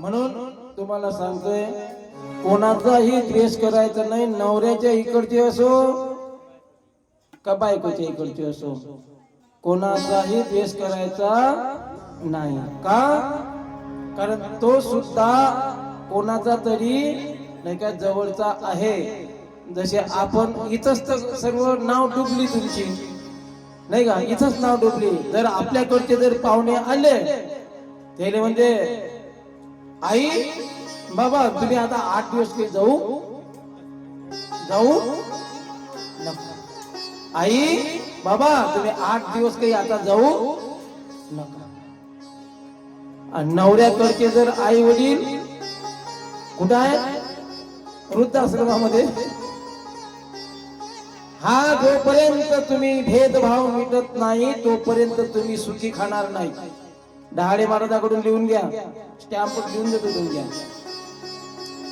म्हणून तुम्हाला सांगतोय कोणाचाही द्वेष करायचा नाही नवऱ्याच्या इकडचे असो का बायकोच्या इकडचे असो. कोणाचाही द्वेष करायचा नाही. का? कारण तो सुद्धा कोणाचा तरी नाही का जवळचा आहे. जसे आपण इथंच तर सर्व नाव डुबली तुमची. नाही का? इथंच नाव डुबली. जर आपल्याकडचे जर पाहुणे आले त्याला म्हणजे आई बाबा तुम्ही आता आठ दिवस काही जाऊ? जाऊ? नका. आई बाबा तुम्ही आठ दिवस काही आता जाऊ? नका. नवऱ्याकडचे जर आई वडील कुठं आहे वृद्धाश्रमामध्ये. हा जोपर्यंत तुम्ही भेदभाव मिटत नाही तोपर्यंत तुम्ही सुखी खाणार नाही. डहाळे महाराजाकडून लिहून घ्या. स्टॅम्प लिहून देतो लिहून घ्या.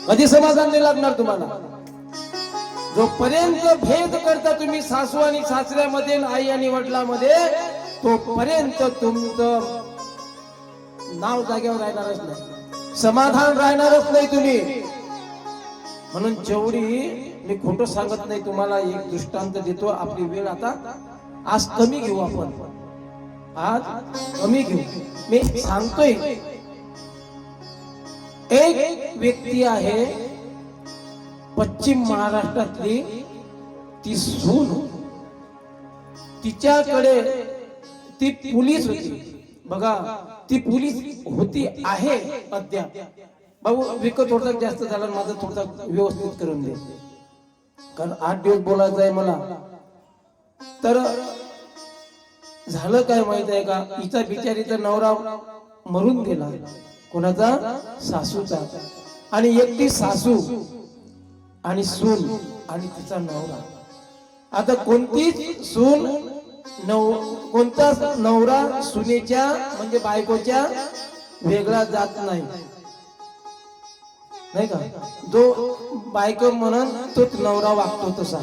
कधी समाधान नाही लागणार तुम्हाला? जोपर्यंत भेद करता तुम्ही सासू आणि सासऱ्यामध्ये आई आणि वडिलांमध्ये तोपर्यंत तुमचं नाव जागेवर राहणारच नाही. समाधान राहणारच नाही तुम्ही. म्हणून जेवढी मी खोटं सांगत नाही तुम्हाला एक दृष्टांत देतो. आपली वेळ आता आज कमी घेऊ आपण. आज कमी घेऊ. मी सांगतोय. एक व्यक्ती आहे पश्चिम महाराष्ट्रातली ती सून. तिच्याकडे ती पोलीस होती. बघा ती पोलीस होती आहे अद्याप. भाऊ विकत थोडसा जास्त झाला माझं थोडसा व्यवस्थित करून दे. कारण आठ दिवस बोलायचं आहे मला. तर झालं काय माहीत आहे का? हिचा बिचारीचा नवरा मरून गेला. कोणाचा? सासूचा. आणि एकटी सासू आणि सून आणि तिचा नवरा. आता कोणतीच सून नव कोणताच नवरा सुनेच्या म्हणजे बायकोच्या वेगळा जात नाही? नाही का? जो बायको म्हणून तोच नवरा वागतो तसा.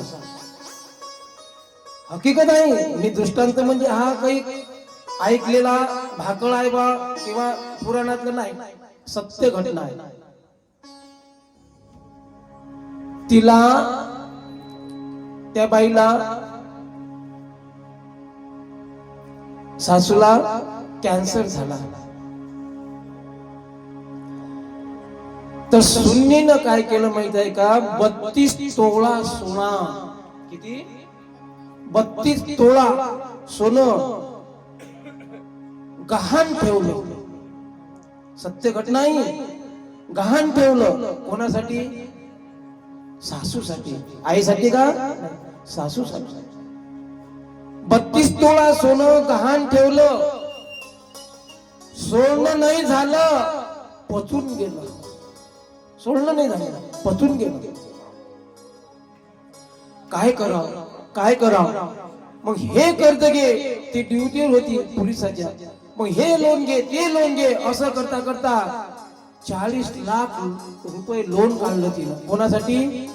हकीकत आहे मी दृष्टांत म्हणजे हा काही ऐकलेला भाकळ आहे बा किंवा पुराणातलं नाही सत्य घटना आहे. तिला त्या बाईला सासूला कॅन्सर झाला. तर सुन्नीनं काय केलं माहीत आहे का? बत्तीस तोळा सोना. किती? बत्तीस तोळा सोनं गहाण ठेवलं. सत्य घटना आहे गहाण ठेवलं. कोणासाठी? सासूसाठी. आईसाठी का? सासूसाठी. बत्तीस तोळा सोनं गहाण ठेवलं. सोनं नाही झालं पचून गेलं. सोडणं नाही झालं पचून गेलं. काय करावं? काय करावं? मग हे कर्ज घे ते ड्युटीवर होती पोलिसाच्या. मग हे लोन घे ते लोन घे असं करता करता चाळीस लाख रुपये लोन काढलं तिनं. कोणासाठी?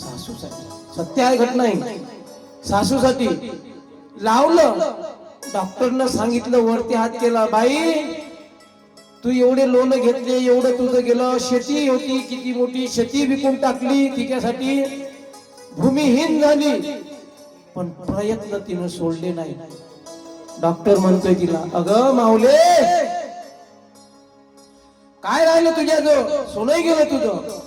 सासूसाठी. सत्य आहे घटना आहे सासूसाठी. लावलं. डॉक्टरनं सांगितलं वरती हात केला बाई तू एवढे लोन घेतले एवढं तुझं गेलं शेती होती किती मोठी शेती विकून टाकली तिच्यासाठी भूमिहीन झाली. पण प्रयत्न तिनं सोडले नाही डॉक्टर म्हणतोय तिला अग माऊले काय राहिलं तुझ्या जो सोनही गेलं तुझं.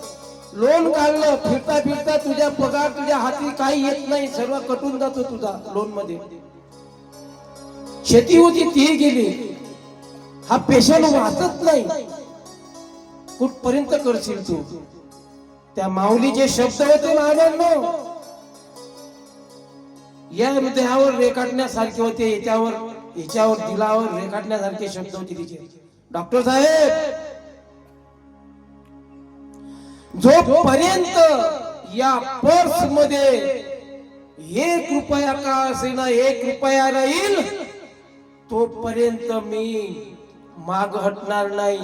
लोन काढलं फिरता फिरता तुझ्या पगार तुझ्या हाती काही येत नाही सर्व कटून जातो तुझा लोनमध्ये शेती होती ती गेली. हा पेशंट वाचत नाही. कुठपर्यंत करशील तू? त्या माऊलीचे शब्द होते महाराजांनो या हृदयावर रेखाटण्यासारखे होते याच्यावर याच्यावर दिलावर रेखाटण्यासारखे शब्द होते तिचे. डॉक्टर साहेब जोपर्यंत या पर्समध्ये एक रुपया का असेना एक रुपया राहील तोपर्यंत मी माग हटणार नाही.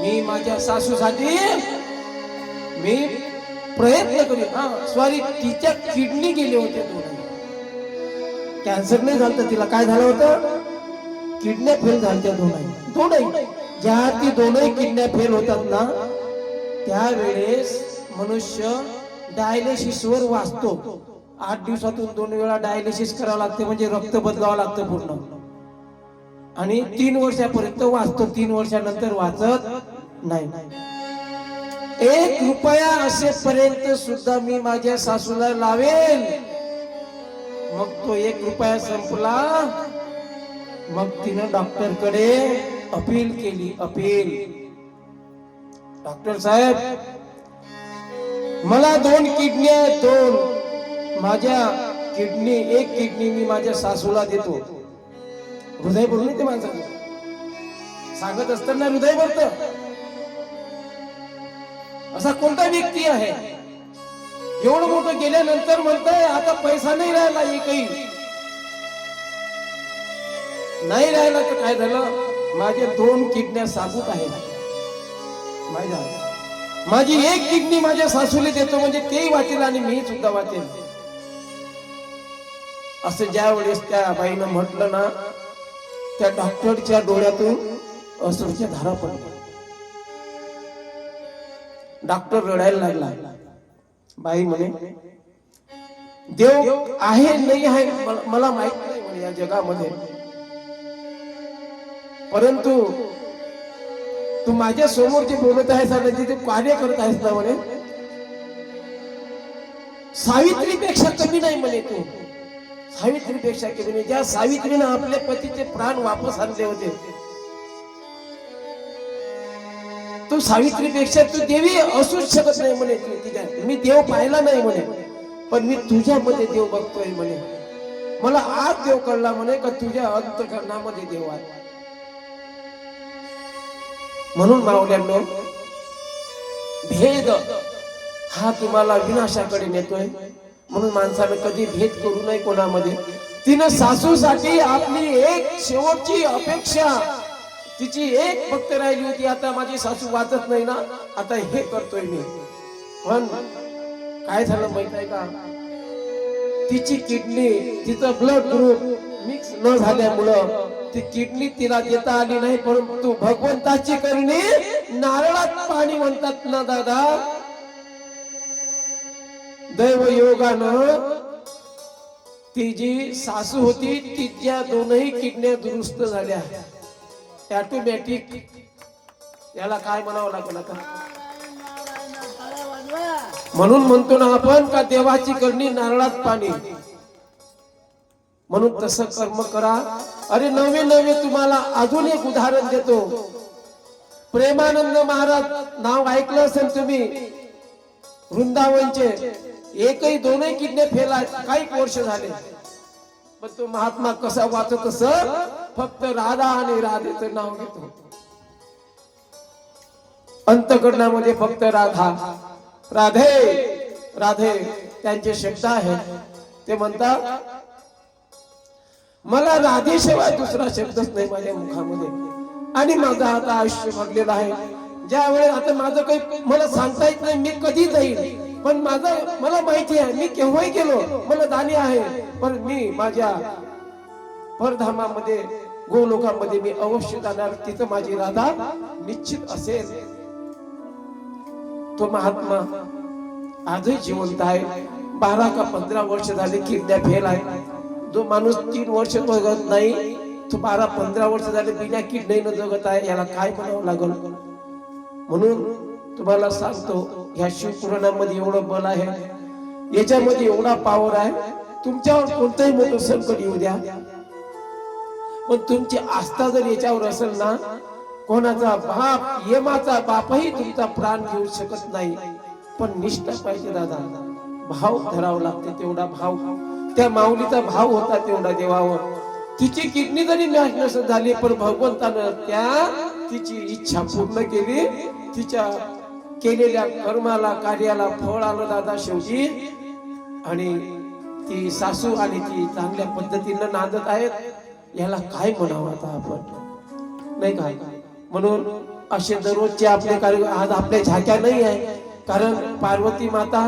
मी माझ्या सासूसाठी मी प्रयत्न करू हा सॉरी तिच्या किडनी गेले होते दोन. कॅन्सर नाही झालं तिला काय झालं होतं? किडन्या फेल झाल्या दोनही दोनही. ज्या ती दोनही किडन्या फेल होतात ना त्यावेळेस मनुष्य डायलिसिस वर वाचतो. आठ दिवसातून दोन वेळा डायलिसिस करावं लागते म्हणजे रक्त बदलावं लागतं पूर्ण. आणि तीन वर्षापर्यंत वाचतो. तीन वर्षानंतर वाचत नाही. एक रुपया असेपर्यंत सुद्धा मी माझ्या सासूला लावेन मग तो एक रुपया संपला. मग तिनं डॉक्टरकडे अपील केली अपील. डॉक्टर साहेब मला दोन किडनी आहेत दोन. माझ्या किडनी एक किडनी मी माझ्या सासूला देतो. हृदय भरून ते माणसाला सांगत असताना हृदय भरत. असा कोणता व्यक्ती आहे? एवढं मोठं गेल्यानंतर म्हणतंय आता पैसा नाही राहिला एकही. नाही राहिला तर काय झालं? माझे दोन किडण्या साबूत आहेत. माझ्या माझी एक किडनी माझ्या सासूला देतो म्हणजे तेही वाचेल आणि मी सुद्धा वाचेल. असं ज्या वेळेस त्या बाईनं म्हटलं ना त्या डॉक्टरच्या डोळ्यातून अश्रूच्या धारा पडल्या. डॉक्टर रडायला लागला. बाई म्हणे देव आहे नाही आहे मला- माहीत नाही म्हणे या जगामध्ये. परंतु तू माझ्यासमोर जे बोलत आहेस आणि तिथे कार्य करत आहेस ना म्हणे सावित्रीपेक्षा कमी नाही म्हणे तू. सावित्रीपेक्षा कमी नाही. ज्या सावित्रीनं आपल्या पतीचे प्राण वापस आणले होते तू सावित्रीपेक्षा तू देवी असूच शकत नाही म्हणे मी देव पाहिला नाही म्हणे. पण मी तुझ्यामध्ये देव बघतोय म्हणे. मला आज देव कळला म्हणे का तुझ्या अंतकरणामध्ये देव आहे. म्हणून मावल्यांनो भेद हा तुम्हाला विनाशाकडे नेतोय. म्हणून माणसानं कधी भेद करू नये कोणामध्ये. तिनं सासूसाठी आपली एक शेवटची अपेक्षा तिची एक फक्त राहिली होती. आता माझी सासू वाचत नाही ना. आता हे करतोय मी. पण काय झालं माहीत आहे का? तिची किडनी तिचं ब्लड ग्रुप मिक्स न झाल्यामुळं ती किडनी तिला देता आली नाही. परंतु भगवंताची करणी नारळात पाणी म्हणतात ना दादा? दैव योगानं ती जी सासू होती तिच्या दोनही किडन्या दुरुस्त झाल्या. ऑटोमॅटिक याला काय म्हणावं लागेल आता? म्हणून म्हणतो ना आपण का देवाची करणी नारळात पाणी. म्हणून तसं कर्म करा. अरे नवे नवे तुम्हाला अजून एक उदाहरण देतो. प्रेमानंद महाराज नाव ऐकलं असेल तुम्ही. वृंदावनचे. एकही दोनही किडने फेला काही वर्ष झाले. पण तो महात्मा कसा वाचत अस फक्त राधा आणि राधेचं नाव घेतो. अंतकरणामध्ये फक्त राधा. राधे राधे त्यांचे शब्द आहे ते म्हणतात मला राधेशिवाय दुसरा शब्दच नाही माझ्या मुखामध्ये. आणि माझं आता आयुष्य भरलेलं आहे. ज्या वेळेस आता माझं काही मला सांगता येत नाही मी कधी जाईल पण माझं मला माहिती आहे मी केव्हाही गेलो मला दानी आहे. पण मी माझ्या परधामामध्ये गोलोकामध्ये मी अवश्य जाणार तिथं माझी राधा निश्चित असेल. तो महात्मा आजही जिवंत आहे. बारा का पंधरा वर्ष झाले किड्या फेल आहे जो माणूस तीन वर्ष जगत नाही तो बारा पंधरा वर्ष झाले बिना किडनीनं जगत आहे याला काय म्हणावं लागल? म्हणून तुम्हाला सांगतो ह्या शिवपुराणामध्ये एवढं बल आहे. याच्यामध्ये एवढा पावर आहे. तुमच्यावर कोणतंही मोठं संकट येऊ द्या. पण तुमची आस्था जर याच्यावर असेल ना कोणाचा बाप यमाचा बापही तुमचा प्राण घेऊ शकत नाही. पण निष्ठा पाहिजे दादा. भाव धरावा लागते तेवढा भाव. त्या माऊलीचा भाव होता तेवढा देवावर. तिची किडनी जरी नाश नसत झाली पण भगवंतानं त्या तिची इच्छा पूर्ण केली. तिच्या केलेल्या कर्माला कार्याला फळ आलं दादा शेवटी. आणि ती सासू आणि ती चांगल्या पद्धतीनं नांदत आहेत. याला काय म्हणावं आता आपण? नाही काय म्हणून असे दररोजचे आपले कार्य आज आपल्या झाक्या नाही आहे. कारण पार्वती माता